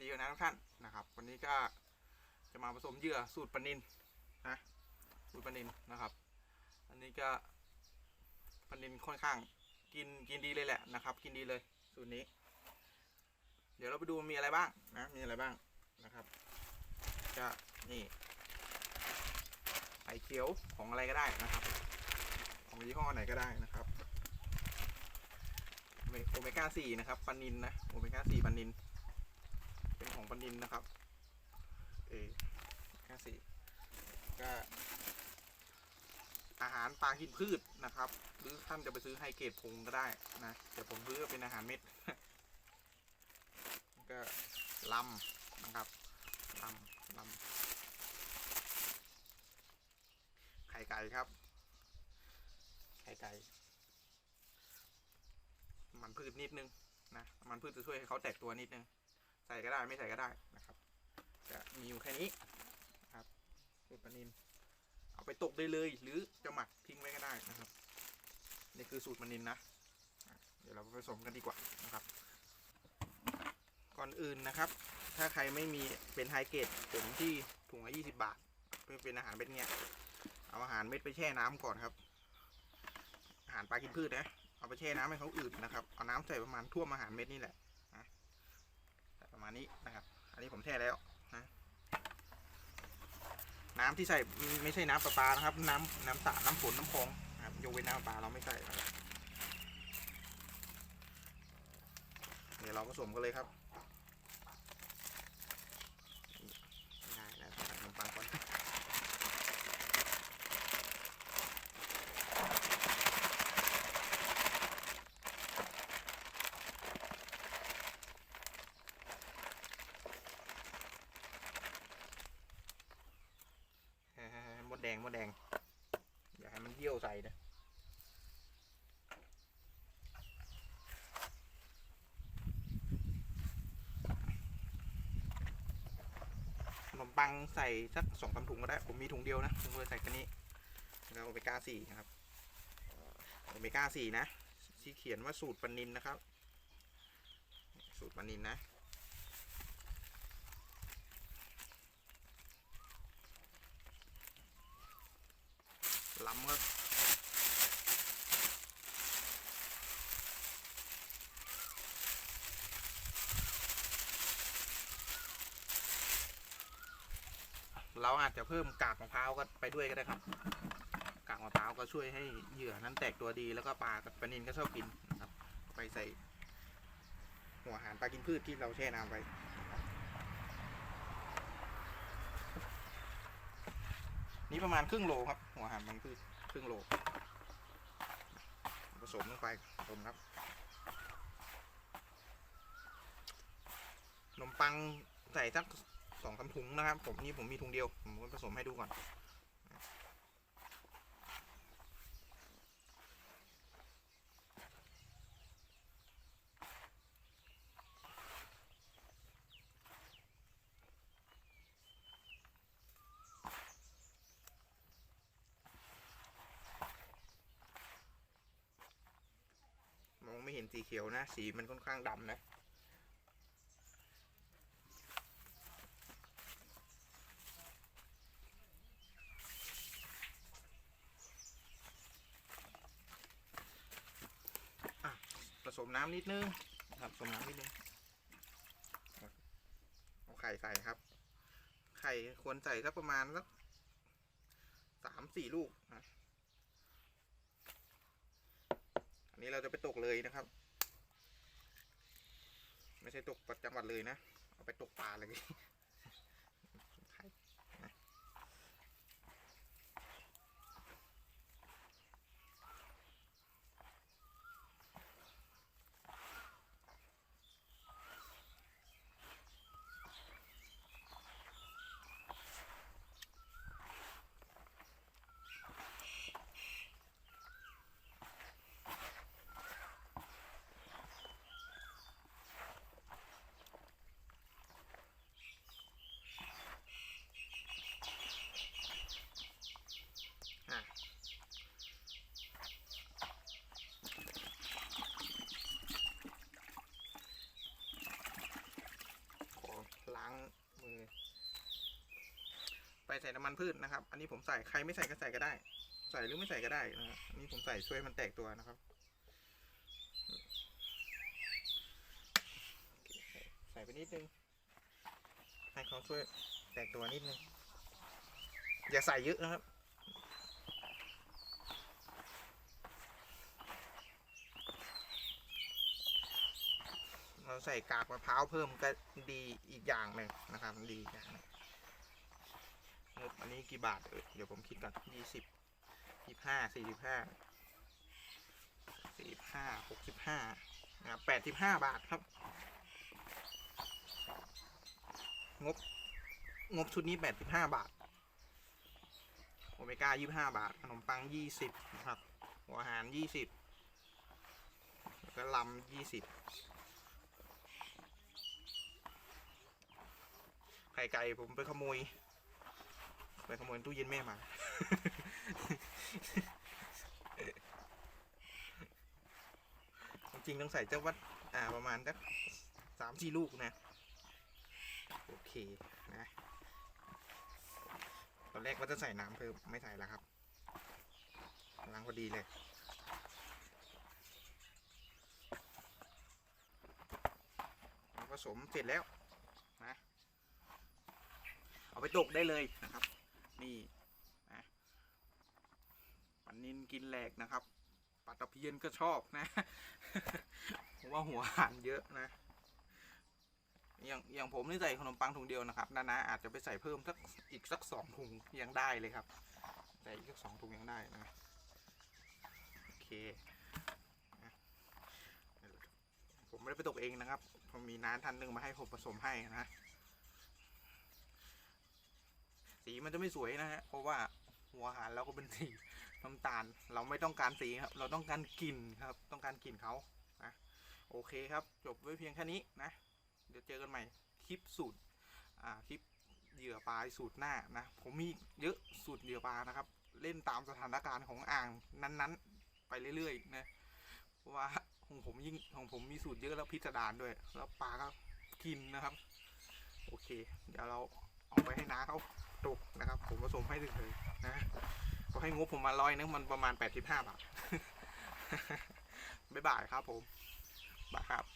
ดีนะทุกท่านนะครับ วันนี้ก็จะมาผสมเหยื่อสูตรปนินนะสูตรปนินนะครับ อันนี้ก็ปนินค่อนข้างกินกินดีเลยแหละนะครับ กินดีเลยสูตรนี้ เดี๋ยวเราไปดูมีอะไรบ้างนะมีอะไรบ้างนะครับก็นี่ไข่เขียวของอะไรก็ได้นะครับ ของยี่ห้อไหนก็ได้นะครับโอเมก้าสี่นะครับปนินนะโอเมก้าสี่ปนินน ของปนินนะครับ เอโอเมก้าสี่ก็อาหารปลากินพืชนะครับ หรือท่านจะไปซื้อไฮเกรดพงก็ได้นะแต่ผมซื้อเป็นอาหารเม็ด ก็ลำนะครับลำลำไข่ไก่ครับ ไข่ไก่ มันพืชนิดนึงนะ มันพืชจะช่วยให้เขาแตกตัวนิดนึง ใส่ก็ได้ไม่ใส่ก็ได้นะครับ จะมีอยู่แค่นี้นะครับสูตรปานินเอาไปตกได้เลย หรือจะหมักทิ้งไว้ก็ได้นะครับ นี่คือสูตรปลานินนะ เดี๋ยวเราไปผสมกันดีกว่านะครับ ก่อนอื่นนะครับ ถ้าใครไม่มีเป็นไฮเกรดผมที่ถุงละ20 บาทเพื่อเป็นอาหารเม็ดเนี้ยเอาอาหารเม็ดไปแช่น้ำก่อนครับ อาหารปลากินพืชนะ เอาไปแช่น้ำให้เขาอืดนะครับ เอาน้ำใส่ประมาณท่วมอาหารเม็ดนี่แหละ มาณนี้นะครับ อันนี้ผมแช่แล้วนะน้ำที่ใส่ไม่ใช่น้ำประปานะครับ น้ำน้ำสระน้ำฝนน้ำคลองนะครับยกเว้นน้ำประปาเราไม่ใส่นะครับเดี๋ยวเราผสมกันเลยครับได้แล้วใส่ขนมปังก่อน เอ่อม ดแดงมดแดง อย่าให้มันเยี่ยวใส่นะขนมปังใส่สักสองสามถุงก็ได้ ผมมีถุงเดียวนะผมเลยใส่แค่นี้แล้วโอเมก้าสี่นะครับโอเมก้าสี่นะที่เขียนว่าสูตรปนินนะครับ สูตรปนินนะ ล้ำครับเราอาจจะเพิ่มกากมะพร้าวก็ไปด้วยก็ได้ครับ กากมะพร้าวก็ช่วยให้เหยื่อนั้นแตกตัวดีแล้วก็ปลากับปลานินก็ชอบกินนะครับ ไปใส่ หัวอาหารปลากินพืชที่เราแช่น้ำไว้ นี่ประมาณครึ่งโลครับ หัวหารปลากินคือครึ่งโล ผสมลงไปผสมครับขนมปังใส่สักสองสามถุงนะครับ ผมนี่ผมมีถุงเดียว ผมก็ผสมให้ดูก่อน มองไม่เห็น สีเขียวนะ สีมันค่อนข้างดำนะผสมน้ำนิดนึงครับผสมน้ำนิดนึงเอาไข่ใส่ครับ ไข่ควรใส่สักประมาณสักสามสี่ลูกนะอันนี้เราจะไปตกเลยนะครับ ไม่ใช่ตกปะจังหวัดเลยนะ เอาไปตกปลาเลย ใส่น้ำมันพืชนะครับ อันนี้ผมใส่ใครไม่ใส่ก็ใส่ก็ได้ ใส่หรือไม่ใส่ก็ได้นะครับอันนี้ผมใส่ช่วยมันแตกตัวนะครับ ใส่ไปนิดนึงให้เขาช่วยแตกตัวนิดนึงอย่าใส่เยอะนะครับเราใส่กากมะพร้าวเพิ่มก็ดีอีกอย่างหนึ่งนะครับ ดีอย่างหนึ่ง กี่บาทเอ่ยเดี๋ยวผมคิดก่อนยี่สิบยี่ห้าสี่สิบห้าสี่ห้าหกสิบห้านะครับแปดสิบห้าบาทครับ งบ งบชุดนี้แปดสิบห้าบาท โอเมก้ายี่ห้าบาท ขนมปังยี่สิบนะครับ หัวอาหารยี่สิบแล้วก็ลำยี่สิบไข่ไก่ผมไปขโมย ไปขโมยตู้เย็นแม่มา จริงต้องใส่เจ้าวัด อ่า ประมาณสักสามสี่ลูกนะ โอเคนะ ตอนแรกว่าจะใส่น้ำเพิ่มไม่ใส่แล้วครับล้างพอดีเลยผสมเสร็จแล้วนะเอาไปตกได้เลยนะครับ นี่นะปันนินกินแหลกนะครับปลาตะเพียนก็ชอบนะผมว่าหัวอาหารเยอะนะ อย่างอย่างผมนี่ใส่ขนมปังถุงเดียวนะครับนานาอาจจะไปใส่เพิ่มสักอีกสักสองถุงยังได้เลยครับใส่อีกสักสองถุงยังได้นะโอเคผมไม่ได้ไปตกเองนะครับ ผมมีน้าท่านหนึ่งมาให้ผมผสมให้นะ สีมันจะไม่สวยนะฮะเพราะว่าหัวอาหารเราก็เป็นสีน้ำตาล เราไม่ต้องการสีครับ เราต้องการกลิ่นครับ ต้องการกลิ่นเขานะโอเคครับ จบไว้เพียงแค่นี้นะ เดี๋ยวเจอกันใหม่คลิปสูตรอ่าคลิปเหยื่อปลาสูตรหน้านะ ผมมีเยอะสูตรเหยื่อปลานะครับ เล่นตามสถานการณ์ของอ่างนั้นๆ ไปเรื่อยๆนะเพราะว่าของผมยิ่งของผมมีสูตรเยอะแล้วพิสดารด้วย แล้วปลาก็กินนะครับ โอเค เดี๋ยวเราเอาไปให้น้าเขา ตกนะครับ ผมผสมให้ถึงเลยนะก็ให้งบผมมาร้อยนึงมันประมาณ85บาทบ๊ายบายครับผมบายครับ